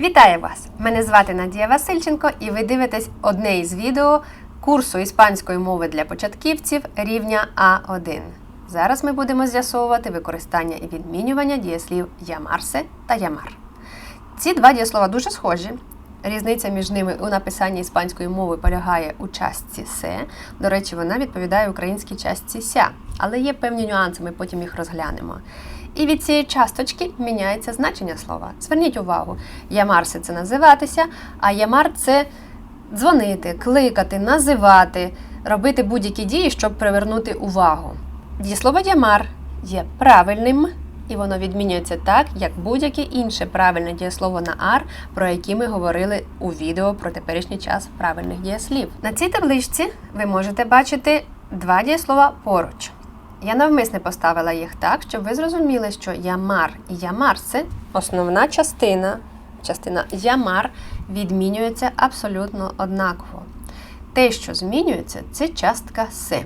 Вітаю вас! Мене звати Надія Васильченко, і ви дивитесь одне із відео курсу іспанської мови для початківців рівня А1. Зараз ми будемо з'ясовувати використання і відмінювання дієслів ямарсе та ямар. Ці два дієслова дуже схожі. Різниця між ними у написанні іспанської мови полягає у частці се. До речі, вона відповідає українській частці ся. Але є певні нюанси, ми потім їх розглянемо. І від цієї часточки міняється значення слова. Зверніть увагу, ямарси це називатися, а ямар це дзвонити, кликати, називати, робити будь-які дії, щоб привернути увагу. Дієслово ямар є правильним, і воно відмінюється так, як будь-яке інше правильне дієслово на ар, про які ми говорили у відео про теперішній час правильних дієслів. На цій табличці ви можете бачити два дієслова поруч. Я навмисне поставила їх так, щоб ви зрозуміли, що ямар і ямар це основна частина. Частина ямар відмінюється абсолютно однаково. Те, що змінюється, це частка се.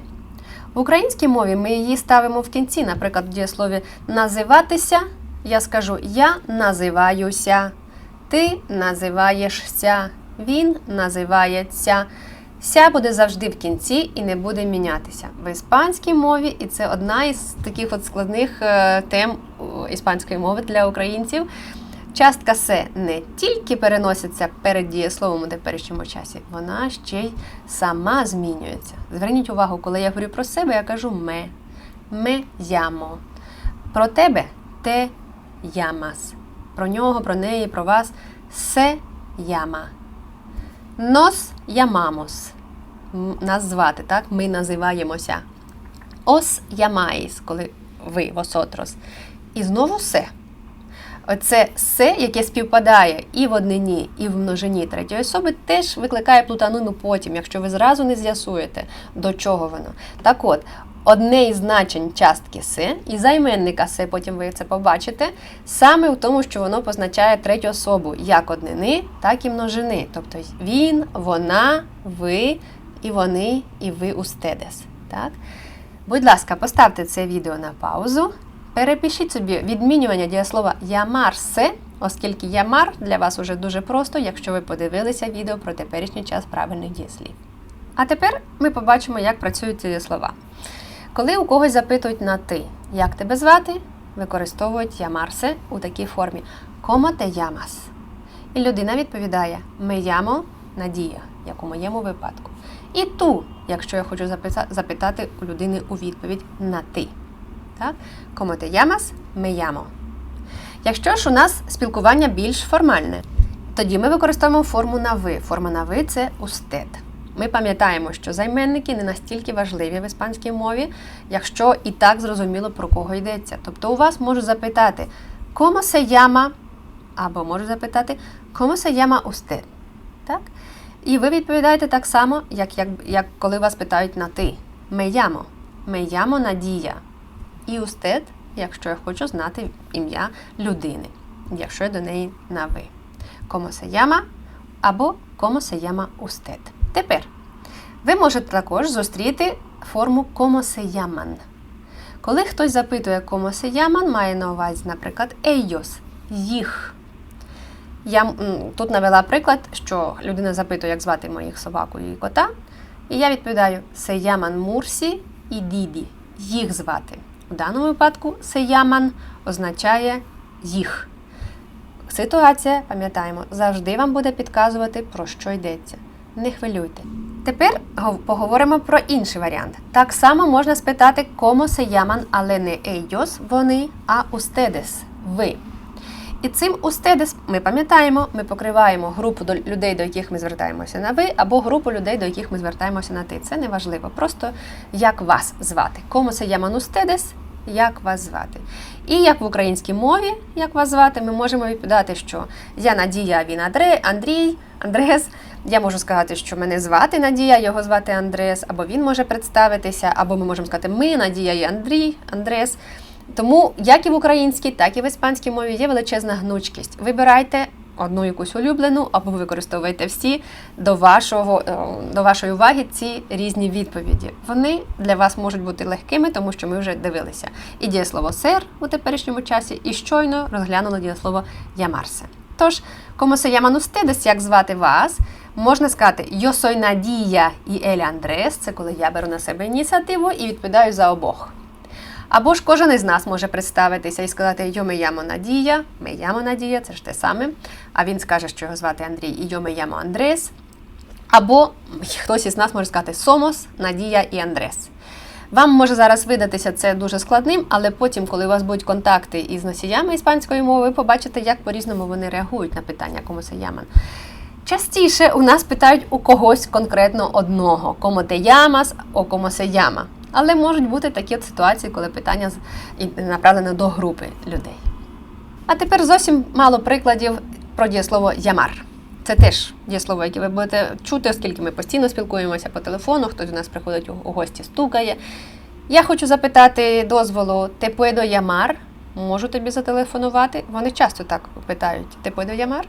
В українській мові ми її ставимо в кінці, наприклад, в дієслові називатися. Я скажу я називаюся, ти називаєшся, він називається. Ся буде завжди в кінці і не буде мінятися в іспанській мові, і це одна із таких от складних е, тем іспанської мови для українців. Частка се не тільки переноситься перед дієсловом у теперішньому часі, вона ще й сама змінюється. Зверніть увагу, коли я говорю про себе, я кажу ме, ме ямо. Про тебе те ямас. Про нього, про неї, про вас се яма. Нос ямамос. Нас звати, так? Ми називаємося. Ос ямаїс, коли ви восотрос. І знову се. Оце се, яке співпадає і в однині, і в множині третьої особи, теж викликає плутанину потім, якщо ви зразу не з'ясуєте, до чого воно. Так от, одне із значень частки се і займенника се, потім ви це побачите, саме в тому, що воно позначає третю особу як однини, так і множини. Тобто він, вона, ви, і вони, і ви устедес. Так? Будь ласка, поставте це відео на паузу. Перепишіть собі відмінювання дієслова ямарсе, оскільки ямар для вас уже дуже просто, якщо ви подивилися відео про теперішній час правильних дієслів. А тепер ми побачимо, як працюють ці слова. Коли у когось запитують на ти, як тебе звати, використовують ямарсе у такій формі «Комо те ямас?» І людина відповідає «Ме ямо Надія, як у моєму випадку. І ту, якщо я хочу запитати у людини у відповідь на ти. Так? Como te llamas? Me llamo. Якщо ж у нас спілкування більш формальне, тоді ми використовуємо форму на ви. Форма на ви це устед. Ми пам'ятаємо, що займенники не настільки важливі в іспанській мові, якщо і так зрозуміло про кого йдеться. Тобто у вас можуть запитати «Cómo se llama?» або можуть запитати «Cómo se llama usted?» Так? І ви відповідаєте так само, як, як, як коли вас питають на ти. «Me llamo». «Me llamo Надія». І устед, якщо я хочу знати ім'я людини, якщо я до неї на ви. Llama або llama usted. Тепер ви можете також зустріти форму llaman. Коли хтось запитує llaman, має на увазі, наприклад, ellos, їх. Я тут навела приклад, що людина запитує, як звати моїх собаку і кота. І я відповідаю llaman Мурсі і Діді. Їх звати. У даному випадку llaman означає їх. Ситуація, пам'ятаємо, завжди вам буде підказувати, про що йдеться. Не хвилюйте. Тепер поговоримо про інший варіант. Так само можна спитати «Cómo se llaman», але не ellos, вони, а ustedes, ви. І цим ustedes ми пам'ятаємо, ми покриваємо групу людей, до яких ми звертаємося на ви, або групу людей, до яких ми звертаємося на ти. Це не важливо. Просто як вас звати. Кому се llaman ustedes, як вас звати. І як в українській мові, як вас звати, ми можемо відповідати, що я Надія, він Андре, Андрій, Андрес. Я можу сказати, що мене звати Надія, його звати Андрес, або він може представитися, або ми можемо сказати ми, Надія і Андрій, Андрес. Тому як і в українській, так і в іспанській мові є величезна гнучкість. Вибирайте одну якусь улюблену, або використовуйте всі до, вашого, е, до вашої уваги ці різні відповіді. Вони для вас можуть бути легкими, тому що ми вже дивилися. І дієслово сер у теперішньому часі, і щойно розглянули дієслово ямарсе. Тож, como se llaman ustedes, як звати вас, можна сказати yo Надія і Ель Андрес, це коли я беру на себе ініціативу і відповідаю за обох. Або ж кожен із нас може представитися і сказати «Йо me llamo Надія, me llamo Надія, це ж те саме. А він скаже, що його звати Андрій, і «Yo me llamo Андрес. Або хтось із нас може сказати Сомос, Надія і Андрес. Вам може зараз видатися це дуже складним, але потім, коли у вас будуть контакти із носіями іспанської мови, ви побачите, як по-різному вони реагують на питання «Cómo se llaman?». Частіше у нас питають у когось конкретно одного «Cómo te llamas?» о «Cómo se llama?». Але можуть бути такі ситуації, коли питання направлене до групи людей. А тепер зовсім мало прикладів про дієслово ямар. Це теж дієслово, яке ви будете чути, оскільки ми постійно спілкуємося по телефону, хтось до нас приходить у гості, стукає. Я хочу запитати дозволу «Те puedo llamar?» Можу тобі зателефонувати? Вони часто так питають «Те puedo llamar?»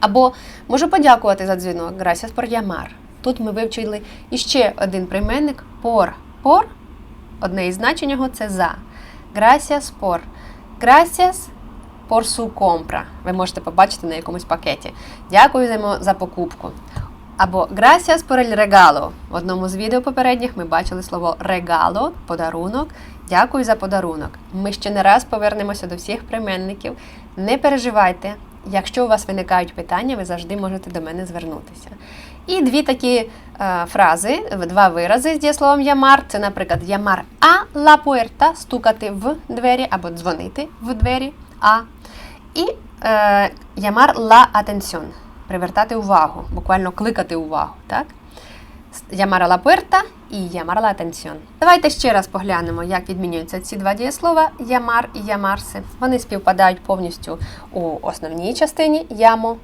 Або можу подякувати за дзвінок Gracias por llamar. Тут ми вивчили іще один прийменник por. Por одне із значень його це за. Gracias por. Gracias por su compra. Ви можете побачити на якомусь пакеті. Дякуємо за покупку. Або gracias por el regalo. В одному з відео попередніх ми бачили слово regalo, подарунок. Дякую за подарунок. Ми ще не раз повернемося до всіх прийменників. Не переживайте. Якщо у вас виникають питання, ви завжди можете до мене звернутися. І дві такі е, фрази, два вирази з дієсловом ямар. Це, наприклад, ямар а la puerta, стукати в двері або дзвонити в двері. А. І е, llamar la atención, привертати увагу, буквально кликати увагу. Так? A la puerta і llamar la atención. Давайте ще раз поглянемо, як відмінюються ці два дієслова llamar і llamarse. Вони співпадають повністю у основній частині llamo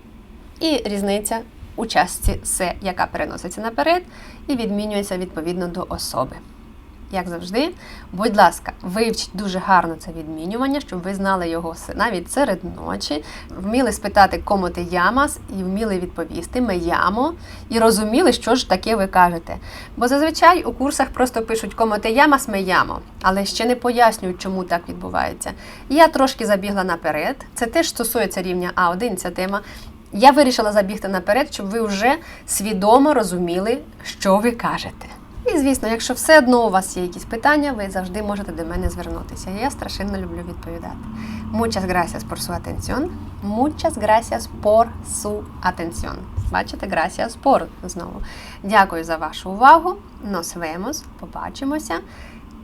і різниця у частці се, яка переноситься наперед і відмінюється відповідно до особи. Як завжди, будь ласка, вивчіть дуже гарно це відмінювання, щоб ви знали його навіть серед ночі, вміли спитати кому ти ямас, і вміли відповісти ми ямо, і розуміли, що ж таке ви кажете. Бо зазвичай у курсах просто пишуть кому ти ямас, ми ямо, але ще не пояснюють, чому так відбувається. Я трошки забігла наперед. Це теж стосується рівня А1, ця тема. Я вирішила забігти наперед, щоб ви вже свідомо розуміли, що ви кажете. І звісно, якщо все одно у вас є якісь питання, ви завжди можете до мене звернутися. Я страшенно люблю відповідати. Muchas gracias por su atención. Muchas gracias por su atención. Бачите, gracias por знову. Дякую за вашу увагу. Nos vemos. Побачимося.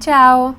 Чао!